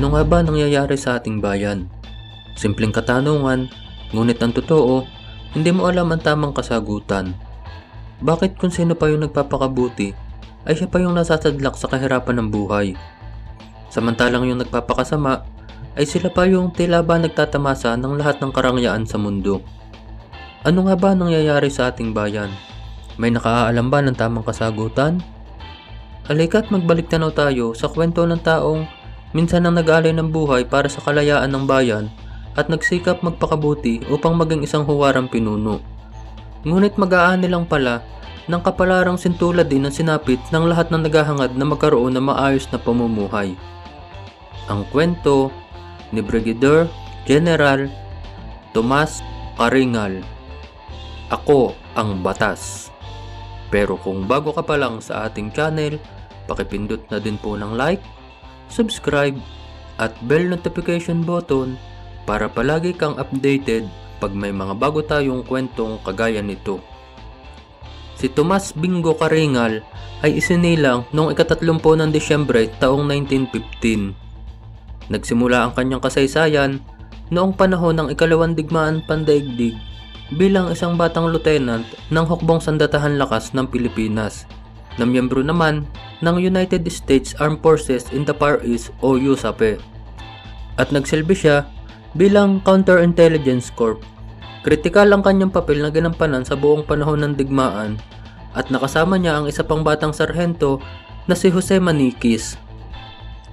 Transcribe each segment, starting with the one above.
Ano nga ba nangyayari sa ating bayan? Simpleng katanungan, ngunit ang totoo, hindi mo alam ang tamang kasagutan. Bakit kung sino pa yung nagpapakabuti, ay siya pa yung nasasadlak sa kahirapan ng buhay? Samantalang yung nagpapakasama, ay sila pa yung tila ba nagtatamasa ng lahat ng karangyaan sa mundo. Ano nga ba nangyayari sa ating bayan? May nakaalam ba ng tamang kasagutan? Halika't magbalik tanaw tayo sa kwento ng taong minsan ang nag-alay ng buhay para sa kalayaan ng bayan at nagsikap magpakabuti upang maging isang huwarang pinuno. Ngunit mag-aani lang pala ng kapalarang sintulad din ang sinapit ng lahat ng naghahangad na magkaroon ng maayos na pamumuhay. Ang kwento ni Brigadier General Tomas Karingal. Ako ang batas. Pero kung bago ka pa lang sa ating channel, pakipindot na din po ng like, subscribe, at bell notification button para palagi kang updated pag may mga bago tayong kwentong kagaya nito. Si Tomas Bingo Karingal ay isinilang noong ikatatlumpo ng Disyembre taong 1915. Nagsimula ang kanyang kasaysayan noong panahon ng ikalawang digmaan pandaigdig bilang isang batang lieutenant ng Hukbong Sandatahan Lakas ng Pilipinas na miyembro naman ng United States Armed Forces in the Far East o USAPE at nagsilbi siya bilang Counterintelligence Corps. Kritikal ang kanyang papel na ginampanan sa buong panahon ng digmaan at nakasama niya ang isa pang batang sarhento na si Jose Maniquis.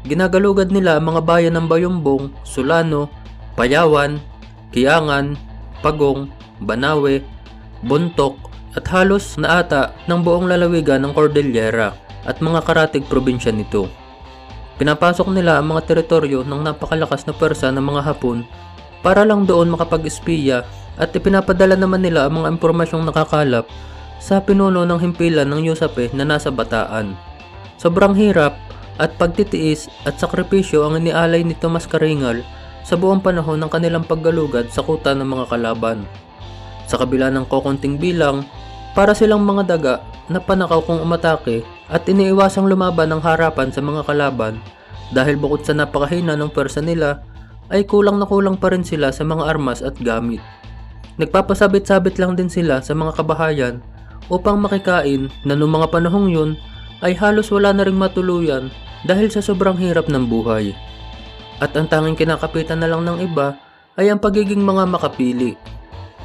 Ginagalugad nila ang mga bayan ng Bayumbong, Sulano, Payawan, Kiangan, Pagong, Banawe, Buntok at halos na ata ng buong lalawigan ng Cordillera at mga karatig probinsya nito. Pinapasok nila ang mga teritoryo ng napakalakas na pwersa ng mga Hapon para lang doon makapag-espiya at ipinapadala naman nila ang mga impormasyong nakakalap sa pinuno ng himpilan ng Yusape na nasa bataan. Sobrang hirap at pagtitiis at sakripisyo ang inialay ni Tomas Karingal sa buong panahon ng kanilang paggalugad sa kuta ng mga kalaban. Sa kabila ng kokonting bilang, para silang mga daga na panakaw kung umatake at iniiwasang lumaban ng harapan sa mga kalaban dahil bukod sa napakahina ng pwersa nila ay kulang na kulang pa rin sila sa mga armas at gamit. Nagpapasabit-sabit lang din sila sa mga kabahayan upang makikain na noong mga panahong yun ay halos wala na ring matuluyan dahil sa sobrang hirap ng buhay. At ang tanging kinakapitan na lang ng iba ay ang pagiging mga makapili.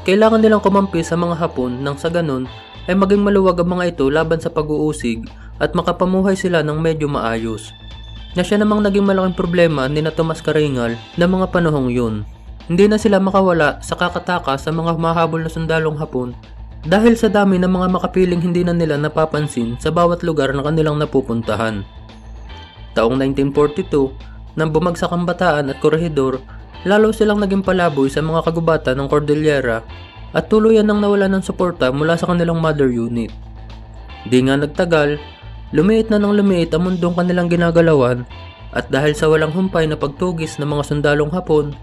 Kailangan nilang kumampi sa mga hapon nang sa ganun ay maging maluwag ang mga ito laban sa pag-uusig at makapamuhay sila ng medyo maayos. Na siya namang naging malaking problema ni na Tomas Karingal na mga panahong yun. Hindi na sila makawala sa kakataka sa mga humahabol na sundalong hapon dahil sa dami ng mga makapiling hindi na nila napapansin sa bawat lugar na kanilang napupuntahan. Taong 1942, nang bumagsak ang bataan at korehidor, lalo silang naging palaboy sa mga kagubatan ng Cordillera at tuluyan nang nawala ng suporta mula sa kanilang mother unit. Di nga nagtagal, lumiit na ng lumiit ang mundong kanilang ginagalawan at dahil sa walang humpay na pagtugis ng mga sundalong hapon,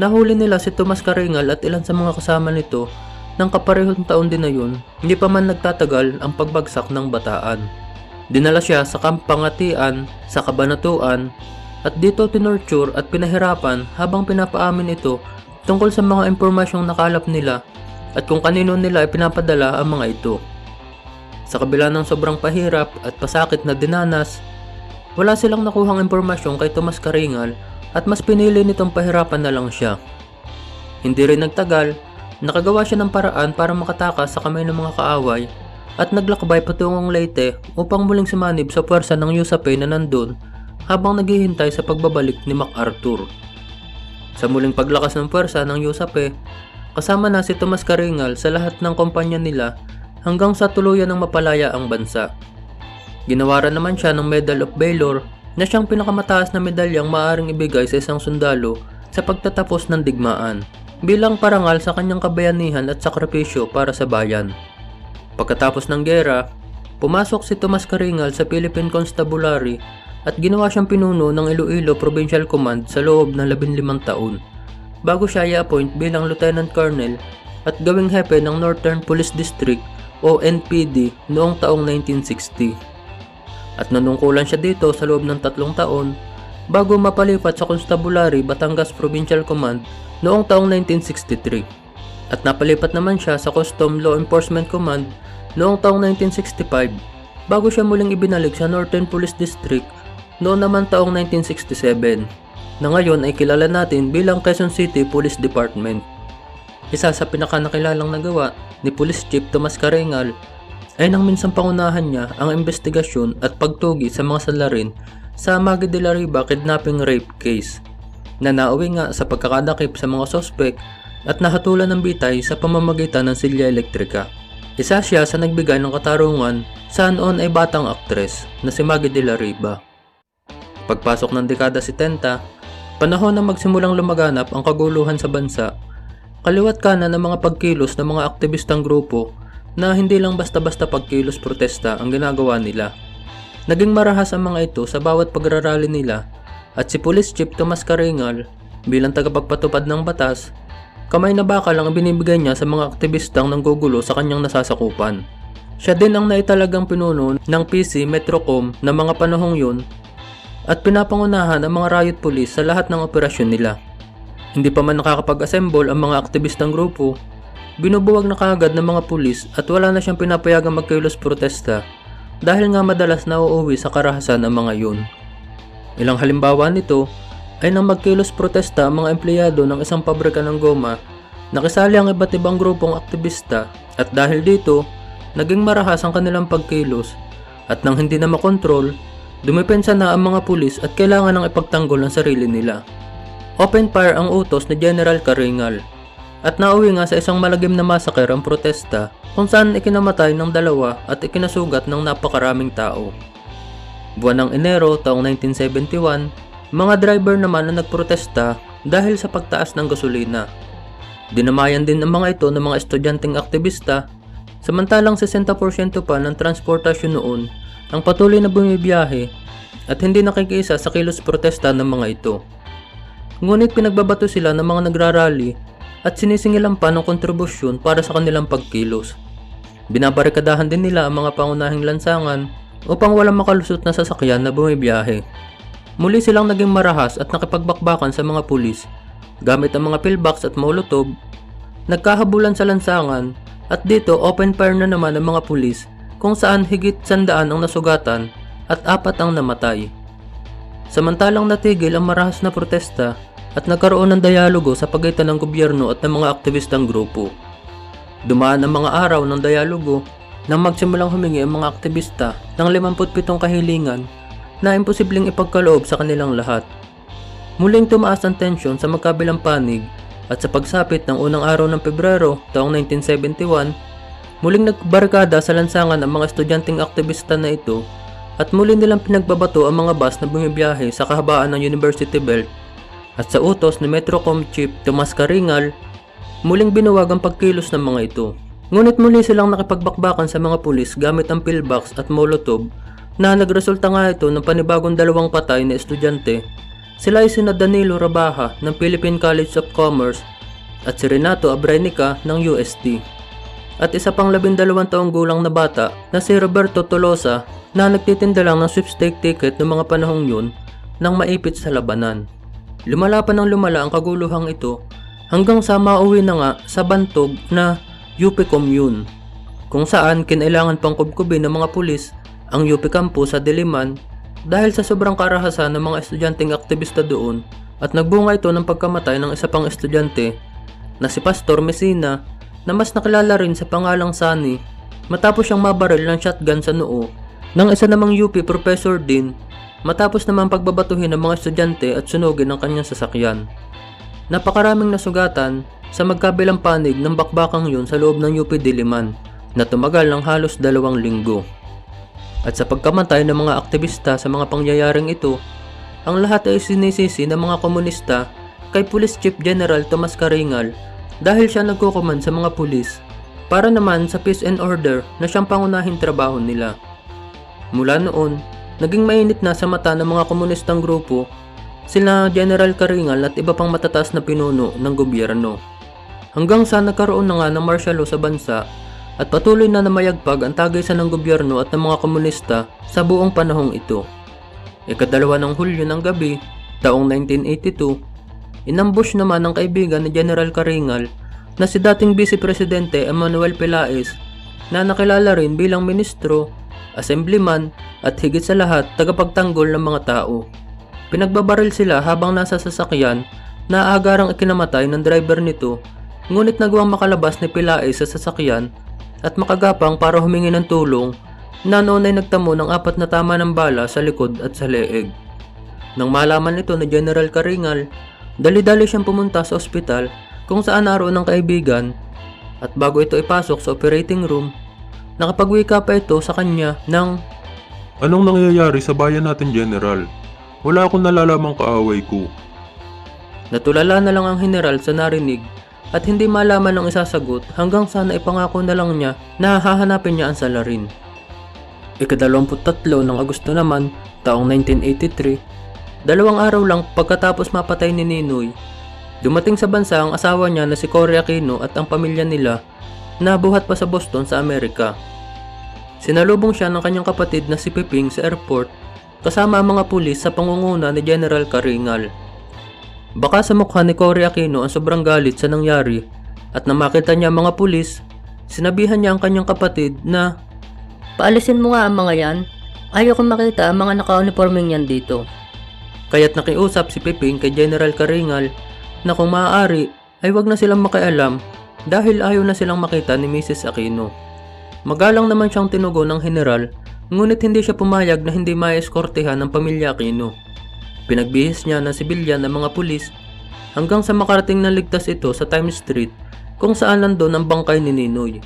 nahuli nila si Tomas Karingal at ilan sa mga kasama nito ng kaparehong taon din na yun, hindi pa man nagtatagal ang pagbagsak ng bataan. Dinala siya sa kampangatian, sa kabanatuan, at dito tinorture at pinahirapan habang pinapaamin ito tungkol sa mga impormasyong nakalap nila at kung kanino nila ipinapadala ang mga ito. Sa kabila ng sobrang pahirap at pasakit na dinanas, wala silang nakuhang impormasyon kay Tomas Karingal at mas pinili nitong pahirapan na lang siya. Hindi rin nagtagal, nakagawa siya ng paraan para makatakas sa kamay ng mga kaaway at naglakbay patungong Leyte upang muling sumanib sa puwersa ng USAPE na nandun habang naghihintay sa pagbabalik ni MacArthur. Sa muling paglakas ng puwersa ng USAPE, kasama na si Tomas Karingal sa lahat ng kumpanya nila hanggang sa tuluyan ng mapalaya ang bansa. Ginawaran naman siya ng Medal of Valor na siyang pinakamataas na medalyang maaaring ibigay sa isang sundalo sa pagtatapos ng digmaan bilang parangal sa kanyang kabayanihan at sakripisyo para sa bayan. Pagkatapos ng gera, pumasok si Tomas Karingal sa Philippine Constabulary at ginawa siyang pinuno ng Iloilo Provincial Command sa loob ng 15 taon bago siya i-appoint bilang Lieutenant Colonel at gawing hepe ng Northern Police District o NPD noong taong 1960. At nanungkulan siya dito sa loob ng tatlong taon bago mapalipat sa Constabulary Batangas Provincial Command noong taong 1963. At napalipat naman siya sa Custom Law Enforcement Command noong taong 1965 bago siya muling ibinalik sa Northern Police District noong naman taong 1967 na ngayon ay kilala natin bilang Quezon City Police Department. Isa sa pinakanakilalang nagawa ni Police Chief Tomas Karengal ay nang minsang pangunahan niya ang investigasyon at pagtugi sa mga salarin sa Maggie de la Riva kidnapping rape case na nauwi nga sa pagkakadakip sa mga sospek at nahatulan ng bitay sa pamamagitan ng silya elektrika. Isa siya sa nagbigay ng katarungan sa noon ay batang aktres na si Maggie de la Riva. Pagpasok ng dekada 70, panahon na magsimulang lumaganap ang kaguluhan sa bansa, kaliwat kanan ng mga pagkilos ng mga aktivistang grupo na hindi lang basta-basta pagkilos protesta ang ginagawa nila. Naging marahas ang mga ito sa bawat pagrarally nila at si Police Chief Tomas Karingal bilang tagapagpatupad ng batas, kamay na bakal ang binibigay niya sa mga aktivistang nanggugulo sa kanyang nasasakupan. Siya din ang naitalagang pinuno ng PC Metrocom na mga panahong yun at pinapangunahan ang mga riot police sa lahat ng operasyon nila. Hindi pa man nakakapag-assemble ang mga aktivistang grupo, binubuwag na kaagad ng mga pulis at wala na siyang pinapayagang magkilos protesta dahil nga madalas na uuwi sa karahasan ang mga yun. Ilang halimbawa nito ay nang magkilos protesta ang mga empleyado ng isang pabrika ng goma, nakisali ang iba't ibang grupong aktivista at dahil dito, naging marahas ang kanilang pagkilos at nang hindi na makontrol, dumipensa na ang mga pulis at kailangan ng ipagtanggol ang sarili nila. Open fire ang utos ni General Karingal at nauwi nga sa isang malagim na massacre ang protesta kung saan ikinamatay ng dalawa at ikinasugat ng napakaraming tao. Buwan ng Enero taong 1971, mga driver naman ang nagprotesta dahil sa pagtaas ng gasolina. Dinamayan din ang mga ito ng mga estudyanteng aktivista, samantalang 60% pa ng transportasyon noon ang patuloy na bumibiyahe at hindi nakikiisa sa kilos protesta ng mga ito. Ngunit pinagbabato sila ng mga nagrarally at sinisingilan pa ng kontribusyon para sa kanilang pagkilos. Binabarikadahan din nila ang mga pangunahing lansangan upang walang makalusot na sasakyan na bumibiyahe. Muli silang naging marahas at nakipagbakbakan sa mga pulis gamit ang mga pillbox at molotov. Nagkahabulan sa lansangan at dito open fire na naman ang mga pulis kung saan higit sandaan ang nasugatan at apat ang namatay. Samantalang natigil ang marahas na protesta at nagkaroon ng dialogo sa pagitan ng gobyerno at ng mga aktivistang grupo. Dumaan ang mga araw ng dialogo nang magsimulang humingi ang mga aktivista ng 57 kahilingan na imposibleng ipagkaloob sa kanilang lahat. Muling tumaas ang tensyon sa magkabilang panig at sa pagsapit ng unang araw ng Pebrero taong 1971, muling nagbarikada sa lansangan ang mga estudyanteng aktivista na ito at muli nilang pinagbabato ang mga bus na bumibiyahe sa kahabaan ng University Belt at sa utos ni Metrocom Chief Tomas Karingal, muling binuwag ang pagkilos ng mga ito. Ngunit muli silang nakipagbakbakan sa mga pulis gamit ang pillbox at molotov na nagresulta nga ito ng panibagong dalawang patay na estudyante. Sila ay sina Danilo Rabaha ng Philippine College of Commerce at si Renato Abrenica ng UST. At isa pang labindalawang taong gulang na bata na si Roberto Tolosa na nagtitinda lang ng sweepstake ticket ng mga panahong yun nang maipit sa labanan. Lumala pa ng lumala ang kaguluhang ito hanggang sa mauwi na nga sa bantog na UP Commune kung saan kinailangan pang kubkubin ng mga pulis ang UP campus sa Diliman dahil sa sobrang karahasan ng mga estudyanteng aktivista doon at nagbunga ito ng pagkamatay ng isa pang estudyante na si Pastor Messina na mas nakilala rin sa pangalang Sunny matapos siyang mabaril ng shotgun sa noo ng isa namang UP professor din matapos naman pagbabatuhin ng mga estudyante at sunugin ang kanyang sasakyan. Napakaraming nasugatan sa magkabilang panig ng bakbakang yun sa loob ng UP Diliman na tumagal ng halos dalawang linggo. At sa pagkamatay ng mga aktivista sa mga pangyayaring ito, ang lahat ay sinisisi ng mga komunista kay Police Chief General Tomas Karingal dahil siya nagkukuman sa mga pulis para naman sa peace and order na siyang pangunahing trabaho nila. Mula noon, naging mainit na sa mata ng mga komunistang grupo sila General Karingal at iba pang matataas na pinuno ng gobyerno. Hanggang sa nagkaroon na nga ng martial law sa bansa at patuloy na namayagpag ang tagaysan ng gobyerno at ng mga komunista sa buong panahong ito. Ikadalawa ng Hulyo ng gabi, taong 1982, inambush naman ng kaibigan ni General Karingal na si dating Vice Presidente Emmanuel Pelaez na nakilala rin bilang ministro, assemblyman at higit sa lahat tagapagtanggol ng mga tao. Pinagbabaril sila habang nasa sasakyan na agarang ikinamatay ng driver nito ngunit nagawang makalabas ni Pelaez sa sasakyan at makagapang para humingi ng tulong na noon ay nagtamo ng apat na tama ng bala sa likod at sa leeg. Nang malaman nito ni General Karingal, dali-dali siyang pumunta sa ospital kung saan naroon ng kaibigan at bago ito ipasok sa operating room, nakapagwika pa ito sa kanya ng Anong nangyayari sa bayan natin, General? Wala akong nalalamang kaaway ko. natulala na lang ang general sa narinig at hindi malaman ang isasagot hanggang sana ipangako na lang niya na hahanapin niya ang salarin. Ikadalawamput-tatlo ng Agosto naman, taong 1983, dalawang araw lang pagkatapos mapatay ni Ninoy, dumating sa bansa ang asawa niya na si Cory Aquino at ang pamilya nila na buhat pa sa Boston sa Amerika. Sinalubong siya ng kanyang kapatid na si Piping sa airport kasama ang mga pulis sa pangunguna ni General Karingal. Baka sa mukha ni Cory Aquino ang sobrang galit sa nangyari at nang makita niya ang mga pulis, sinabihan niya ang kanyang kapatid na Paalisin mo nga ang mga yan. Ayoko makita ang mga naka-uniforming yan dito. Kaya't nakiusap si Piping kay General Karingal na kung maaari ay wag na silang makialam dahil ayaw na silang makita ni Mrs. Aquino. Magalang naman siyang tinugon ng general ngunit hindi siya pumayag na hindi maeskortehan ng pamilya Aquino. Pinagbihis niya ng sibilyan ng mga pulis hanggang sa makarating na ligtas ito sa Times Street kung saan nandun ang bangkay ni Ninoy.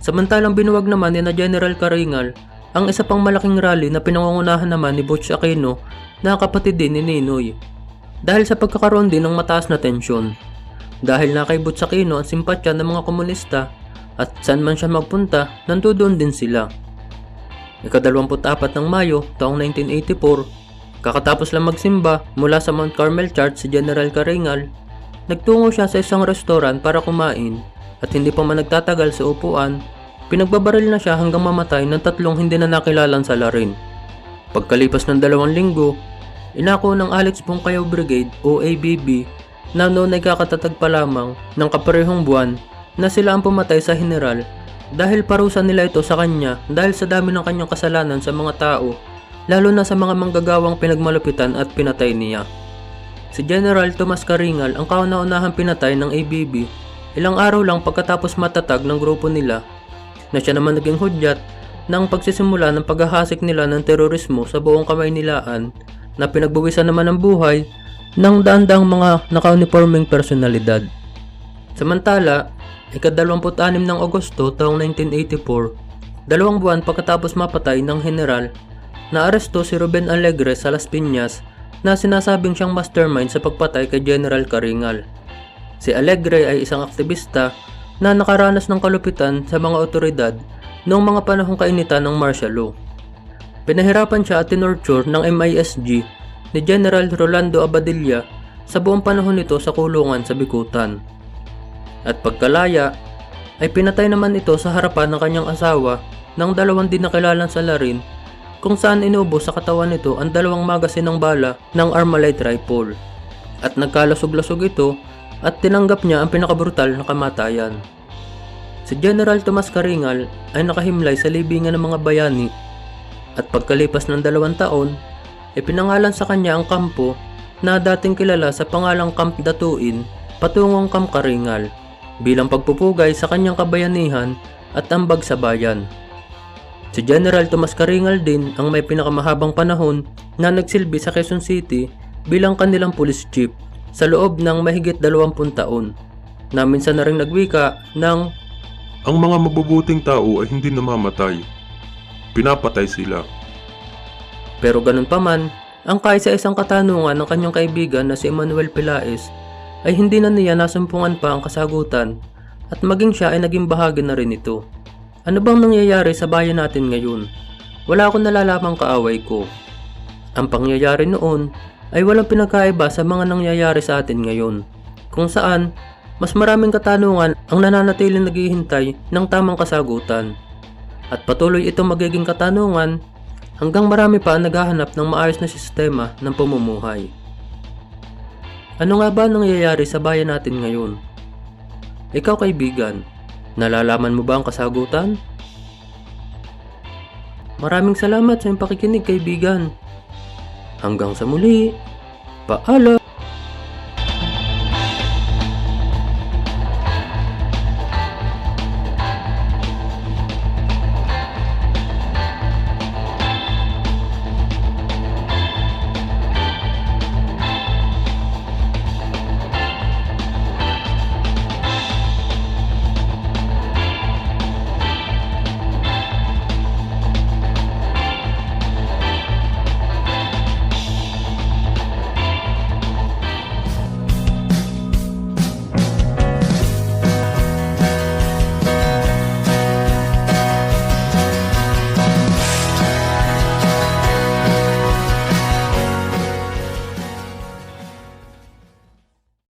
Samantalang binuwag naman ni na General Karingal ang isa pang malaking rally na pinangungunahan naman ni Butch Aquino na kapatid din ni Ninoy. Dahil sa pagkakaroon din ng mataas na tensyon. Dahil na kay Butch Aquino ang simpatya ng mga komunista at saan man siya magpunta, nandoon din sila. Ikadalawamput-apat ng Mayo, taong 1984, kakatapos lang magsimba mula sa Mount Carmel Church si General Karingal, nagtungo siya sa isang restaurant para kumain at hindi pa man nagtatagal sa upuan, pinagbabaril na siya hanggang mamatay ng tatlong hindi na nakilalang salarin. Pagkalipas ng dalawang linggo, inako ng Alex Bungkayaw Brigade o ABB na noon ay kakatatag pa lamang ng kaparehong buwan na sila ang pumatay sa general dahil parusa nila ito sa kanya dahil sa dami ng kanyang kasalanan sa mga tao lalo na sa mga manggagawang pinagmalupitan at pinatay niya. Si General Tomas Karingal ang kauna-unahang pinatay ng ABB ilang araw lang pagkatapos matatag ng grupo nila na siya naman naging hudyat ng pagsisimula ng paghahasik nila ng terorismo sa buong Kamaynilaan na pinagbuwisan naman ng buhay ng daandang mga naka-uniforming personalidad. Samantala, ikadalawamput-anim ng Agosto taong 1984, dalawang buwan pagkatapos mapatay ng general, naaresto si Ruben Alegre sa Las Piñas na sinasabing siyang mastermind sa pagpatay kay General Karingal. Si Alegre ay isang aktivista na nakaranas ng kalupitan sa mga otoridad noong mga panahong kainitan ng martial law. Pinahirapan siya at tinorture ng MISG ni General Rolando Abadilla sa buong panahon nito sa kulungan sa Bikutan. At pagkalaya, ay pinatay naman ito sa harapan ng kanyang asawa ng dalawang di nakilalang salarin kung saan inubos sa katawan nito ang dalawang magasin ng bala ng Armalite rifle. At nagkalasog-lasog ito at tinanggap niya ang pinakabrutal na kamatayan. Si General Tomas Karingal ay nakahimlay sa libingan ng mga bayani at pagkalipas ng dalawang taon, ipinangalan sa kanya ang kampo na dating kilala sa pangalang Camp Datuin patungong Camp Karingal bilang pagpupugay sa kanyang kabayanihan at ambag sa bayan. Si General Tomas Karingal din ang may pinakamahabang panahon na nagsilbi sa Quezon City bilang kanilang police chief sa loob ng mahigit 20 taon na minsan na rin nagwika ng Ang mga mabubuting tao ay hindi namamatay. Pinapatay sila. Pero ganun pa man, ang kaisa-isang katanungan ng kanyang kaibigan na si Emmanuel Pelaez ay hindi na niya nasumpungan pa ang kasagutan at maging siya ay naging bahagi na rin ito. Ano bang nangyayari sa bayan natin ngayon? Wala akong nalalamang kaaway ko. Ang pangyayari noon ay walang pinagkaiba sa mga nangyayari sa atin ngayon, kung saan mas maraming katanungan ang nananatiling naghihintay ng tamang kasagutan. At patuloy itong magiging katanungan hanggang marami pa ang naghahanap ng maayos na sistema ng pamumuhay. Ano nga ba ang nangyayari sa bayan natin ngayon? Ikaw kaibigan, nalalaman mo ba ang kasagutan? Maraming salamat sa iyong pakikinig kaibigan. Hanggang sa muli, paalam!